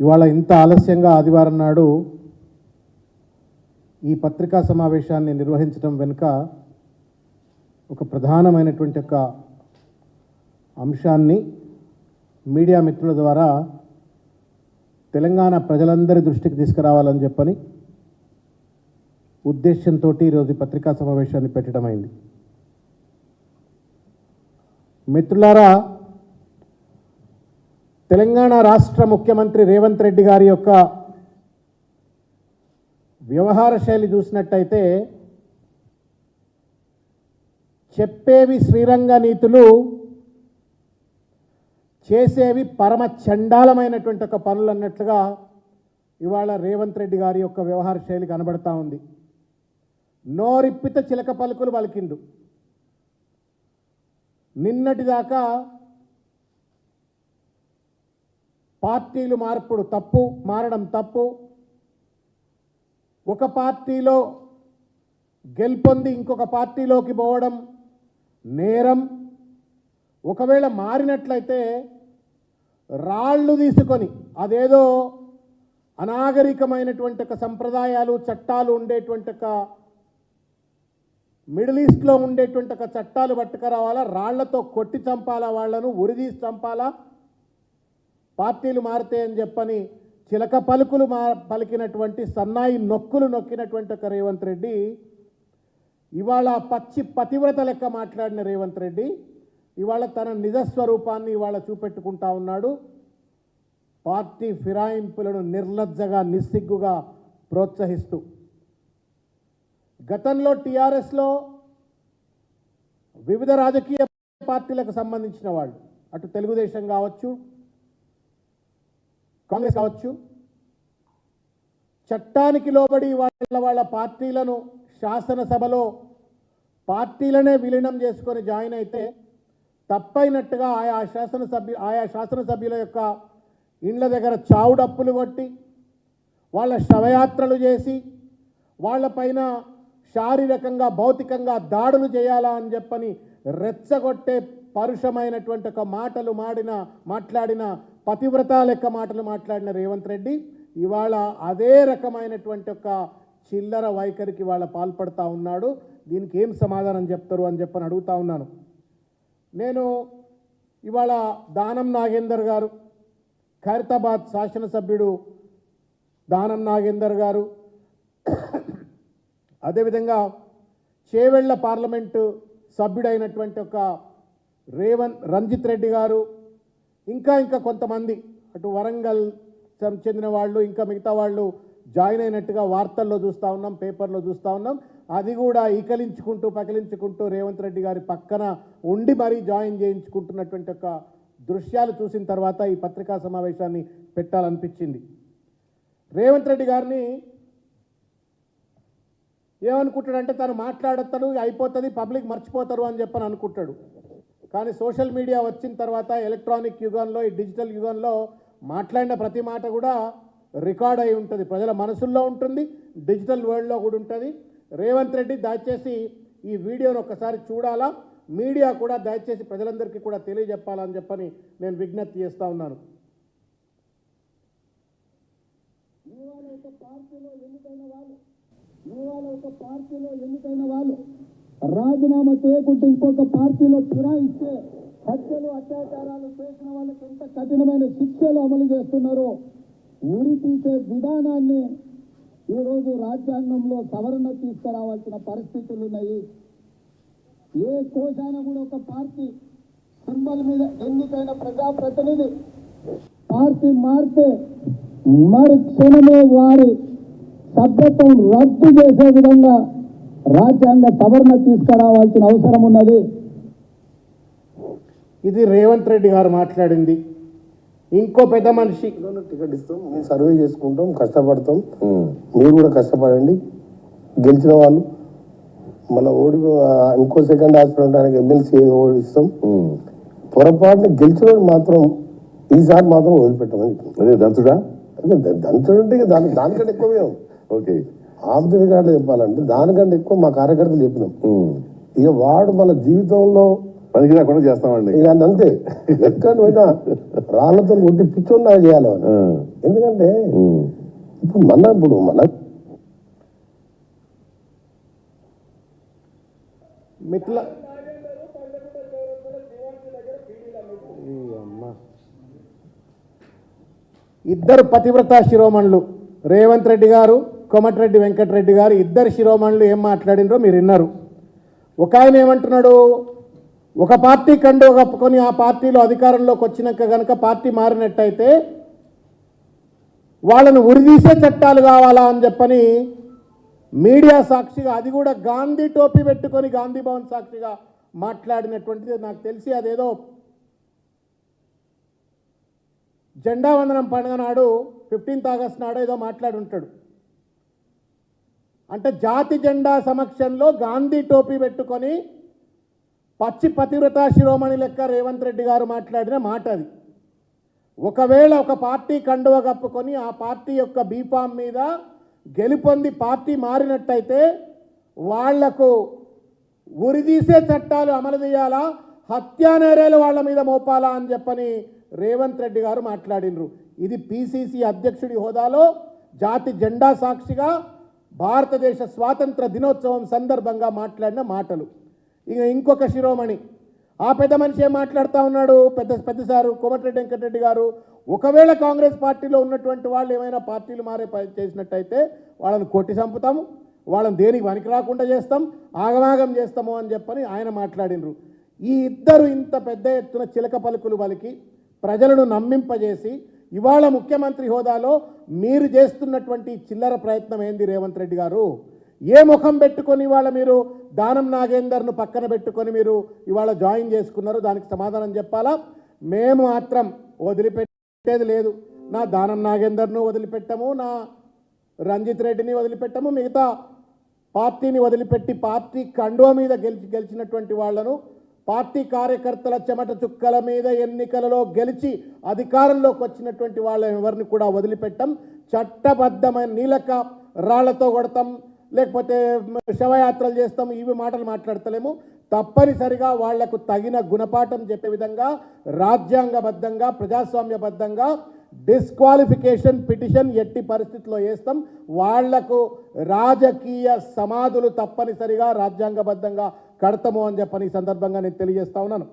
ఇవాళ ఇంత ఆలస్యంగా ఆదివారం నాడు ఈ పత్రికా సమావేశాన్ని నిర్వహించడం వెనుక ఒక ప్రధానమైనటువంటి ఒక అంశాన్ని మీడియా మిత్రుల ద్వారా తెలంగాణ ప్రజలందరి దృష్టికి తీసుకురావాలని చెప్పని ఉద్దేశంతో ఈరోజు పత్రికా సమావేశాన్ని పెట్టడం అయింది మిత్రులారా తెలంగాణ రాష్ట్ర ముఖ్యమంత్రి రేవంత్ రెడ్డి గారి యొక్క వ్యవహార శైలి చూసినట్టయితే చెప్పేవి శ్రీరంగ నీతులు చేసేవి పరమ చండాలమైనటువంటి ఒక పనులు అన్నట్లుగా ఇవాళ రేవంత్ రెడ్డి గారి యొక్క వ్యవహార శైలి కనబడతా ఉంది. నోరిప్పిత చిలక పలుకులు పలికిండు. నిన్నటిదాకా పార్టీలు మార్పుడు తప్పు మారడం తప్పు. ఒక పార్టీలో గెలుపొంది ఇంకొక పార్టీలోకి పోవడం నేరం. ఒకవేళ మారినట్లయితే రాళ్ళు తీసుకొని అదేదో అనాగరికమైనటువంటి ఒక సంప్రదాయాలు చట్టాలు ఉండేటువంటి ఒక మిడిల్ ఈస్ట్లో ఉండేటువంటి ఒక చట్టాలు పట్టుకురావాలా? రాళ్ళతో కొట్టి చంపాలా? వాళ్ళను ఉరిదీసి చంపాలా? పార్టీలు మారుతాయని చెప్పని చిలక పలుకులు మా పలికినటువంటి సన్నాయి నొక్కులు నొక్కినటువంటి ఒక రేవంత్ రెడ్డి ఇవాళ పచ్చి పతివ్రత లెక్క మాట్లాడిన రేవంత్ రెడ్డి ఇవాళ తన నిజస్వరూపాన్ని ఇవాళ చూపెట్టుకుంటా ఉన్నాడు. పార్టీ ఫిరాయింపులను నిర్లజ్జగా నిస్సిగ్గుగా ప్రోత్సహిస్తూ. గతంలో టీఆర్ఎస్లో వివిధ రాజకీయ పార్టీలకు సంబంధించిన వాళ్ళు అటు తెలుగుదేశం కావచ్చు కాంగ్రెస్ కావచ్చు. చట్టానికి లోబడి వాళ్ళ వాళ్ళ పార్టీలను శాసనసభలో పార్టీలనే విలీనం చేసుకొని జాయిన్ అయితే తప్పైనట్టుగా ఆయా శాసనసభ్యు ఆయా శాసనసభ్యుల యొక్క ఇండ్ల దగ్గర చావుడప్పులు కొట్టి వాళ్ళ శవయాత్రలు చేసి వాళ్ళపైన శారీరకంగా భౌతికంగా దాడులు చేయాలా అని చెప్పని రెచ్చగొట్టే పరుషమైనటువంటి ఒక మాటలు మాడిన మాట్లాడిన పతివ్రత లెక్క మాటలు మాట్లాడిన రేవంత్ రెడ్డి ఇవాళ అదే రకమైనటువంటి ఒక చిల్లర వైఖరికి వాళ్ళ పాల్పడతా ఉన్నాడు. దీనికి ఏం సమాధానం చెప్తారు అని చెప్పని అడుగుతా ఉన్నాను. నేను ఇవాళ దానం నాగేందర్ గారు ఖైరతాబాద్ శాసనసభ్యుడు దానం నాగేందర్ గారు అదేవిధంగా చేవెళ్ళ పార్లమెంటు సభ్యుడైనటువంటి ఒక రేవంత్ రంజిత్ రెడ్డి గారు ఇంకా ఇంకా కొంతమంది అటు వరంగల్ సం- చెందిన వాళ్ళు ఇంకా మిగతా వాళ్ళు జాయిన్ అయినట్టుగా వార్తల్లో చూస్తూ ఉన్నాం పేపర్లో చూస్తూ ఉన్నాం. అది కూడా ఈకలించుకుంటూ పకిలించుకుంటూ రేవంత్ రెడ్డి గారి పక్కన ఉండి మరీ జాయిన్ చేయించుకుంటున్నటువంటి ఒక దృశ్యాలు చూసిన తర్వాత ఈ పత్రికా సమావేశాన్ని పెట్టాలనిపించింది. రేవంత్ రెడ్డి గారిని ఏమనుకుంటాడంటే తను మాట్లాడతాడు అయిపోతుంది పబ్లిక్ మర్చిపోతారు అని చెప్పని అనుకుంటాడు. కానీ సోషల్ మీడియా వచ్చిన తర్వాత ఎలక్ట్రానిక్ యుగంలో ఈ డిజిటల్ యుగంలో మాట్లాడిన ప్రతి మాట కూడా రికార్డ్ అయి ఉంటుంది. ప్రజల మనసుల్లో ఉంటుంది డిజిటల్ వరల్డ్లో కూడా ఉంటుంది. రేవంత్ రెడ్డి దయచేసి ఈ వీడియోను ఒక్కసారి చూడాలా? మీడియా కూడా దయచేసి ప్రజలందరికీ కూడా తెలియజెప్పాలని చెప్పని నేను విజ్ఞప్తి చేస్తూ ఉన్నాను. పార్టీలో ఎన్నికైన వాళ్ళు పార్టీలో ఎన్నికైన వాళ్ళు రాజీనామా చేయకుంటే ఇంకొక పార్టీలో ఫిరాయిస్తే హత్యలు అత్యాచారాలు చేసిన వాళ్ళకి ఎంత కఠినమైన శిక్షలు అమలు చేస్తున్నారో ఉరి తీసే విధానాన్ని ఈరోజు రాజ్యాంగంలో సవరణ తీసుకురావాల్సిన పరిస్థితులు ఉన్నాయి. ఏ కోశాన కూడా ఒక పార్టీ సింబల్ మీద ఎన్నికైన ప్రజాప్రతినిధి పార్టీ మారితే మరి క్షణమే వారి సభ్యత్వం రద్దు చేసే విధంగా రాజ్యాంగ సవరణ తీసుకురావాల్సిన అవసరం ఉన్నది. ఇది రేవంత్ రెడ్డి గారు మాట్లాడింది. ఇంకో పెద్ద మనిషి. టికెట్ ఇస్తాం. మేము సర్వే చేసుకుంటాం కష్టపడతాం. మీరు కూడా కష్టపడండి. గెలిచిన వాళ్ళు. మళ్ళీ ఓడి ఇంకో సెకండ్ హాస్పిటల్ ఆయనకి ఎమ్మెల్సీ ఇస్తాం. పొరపాటున గెలిచిన మాత్రం ఈసారి మాత్రం వదిలిపెట్టమని అదే దంచుడా అంటే దాని దానికంటే ఎక్కువ ఓకే. ఆఫ్ ది రికార్డు చెప్పాలంటే దానికంటే ఎక్కువ మా కార్యకర్తలు చెప్పినాం. ఇక వాడు మన జీవితంలో పనికి రాకుండా చేస్తామండి. ఇక అంతే. ఎక్కడ పోయినా రాళ్ళతో కొట్టి పిచ్చోన్నా చేయాలి ఎందుకంటే ఇప్పుడు మన ఇప్పుడు మన మిట్ల ఇద్దరు పతివ్రత శిరోమణులు రేవంత్ రెడ్డి గారు కోమటిరెడ్డి వెంకటరెడ్డి గారు ఇద్దరు శిరోమణులు ఏం మాట్లాడినరో మీరు విన్నారు. ఒక ఆయన ఏమంటున్నాడు ఒక పార్టీ కండు కప్పుకొని ఆ పార్టీలో అధికారంలోకి వచ్చినాక కనుక పార్టీ మారినట్టయితే వాళ్ళను ఉరిదీసే చట్టాలు కావాలా అని చెప్పని మీడియా సాక్షిగా అది కూడా గాంధీ టోపీ పెట్టుకొని గాంధీ భవన్ సాక్షిగా మాట్లాడినటువంటిది నాకు తెలిసి అదేదో జెండా వందనం పండుగ నాడు ఫిఫ్టీన్త్ ఆగస్ట్ నాడు ఏదో మాట్లాడి ఉంటాడు అంటే జాతి జెండా సమక్షంలో గాంధీ టోపీ పెట్టుకొని పచ్చి పతివ్రత శిరోమణి లెక్క రేవంత్ రెడ్డి గారు మాట్లాడిన మాట అది. ఒకవేళ ఒక పార్టీ కండువ కప్పుకొని ఆ పార్టీ యొక్క బీఫామ్ మీద గెలుపొంది పార్టీ మారినట్టయితే వాళ్ళకు ఉరిదీసే చట్టాలు అమలు చేయాలా? హత్యా నేరాలు వాళ్ళ మీద మోపాలా అని చెప్పని రేవంత్ రెడ్డి గారు మాట్లాడినరు. ఇది పిసిసి అధ్యక్షుడి హోదాలో జాతి జెండా సాక్షిగా భారతదేశ స్వాతంత్ర దినోత్సవం సందర్భంగా మాట్లాడిన మాటలు. ఇక ఇంకొక శిరోమణి. ఆ పెద్ద మనిషి ఏం మాట్లాడుతూ ఉన్నాడు? పెద్ద పెద్ద సారు కోమటిరెడ్డి వెంకటరెడ్డి గారు. ఒకవేళ కాంగ్రెస్ పార్టీలో ఉన్నటువంటి వాళ్ళు ఏమైనా పార్టీలు మారే చేసినట్టయితే వాళ్ళని కొట్టి చంపుతాము. వాళ్ళని దేనికి పనికి రాకుండా చేస్తాం. ఆగమాగం చేస్తాము అని చెప్పని ఆయన మాట్లాడినరు. ఈ ఇద్దరు ఇంత పెద్ద ఎత్తున చిలక పలుకులు పలికి ప్రజలను నమ్మింపజేసి ఇవాళ ముఖ్యమంత్రి హోదాలో మీరు చేస్తున్నటువంటి చిల్లర ప్రయత్నం ఏంది రేవంత్ రెడ్డి గారు? ఏ ముఖం పెట్టుకొని ఇవాళ మీరు దానం నాగేందర్ను పక్కన పెట్టుకొని మీరు ఇవాళ జాయిన్ చేసుకున్నారు? దానికి సమాధానం చెప్పాలా? మేము మాత్రం వదిలిపెట్టేది లేదు. నా దానం నాగేందర్ను వదిలిపెట్టము నా రంజిత్ రెడ్డిని వదిలిపెట్టము మిగతా పార్టీని వదిలిపెట్టి పార్టీ కండువ మీద గెలిచి గెలిచినటువంటి వాళ్ళను పార్టీ కార్యకర్తల చెమట చుక్కల మీద ఎన్నికలలో గెలిచి అధికారంలోకి వచ్చినటువంటి వాళ్ళని ఎవరిని కూడా వదిలిపెట్టం. చట్టబద్ధమైన నీలక రాళ్ళతో కొడతాం. లేకపోతే శవయాత్రలు చేస్తాం. ఇవి మాటలు మాట్లాడతలేము. తప్పనిసరిగా వాళ్ళకు తగిన గుణపాఠం చెప్పే విధంగా రాజ్యాంగబద్ధంగా ప్రజాస్వామ్యబద్ధంగా డిస్క్వాలిఫికేషన్ పిటిషన్ ఎట్టి పరిస్థితిలో వేస్తాం. వాళ్ళకు రాజకీయ సమాధులు తప్పనిసరిగా రాజ్యాంగబద్ధంగా కడతాము అని చెప్పని ఈ సందర్భంగా నేను తెలియజేస్తా ఉన్నాను.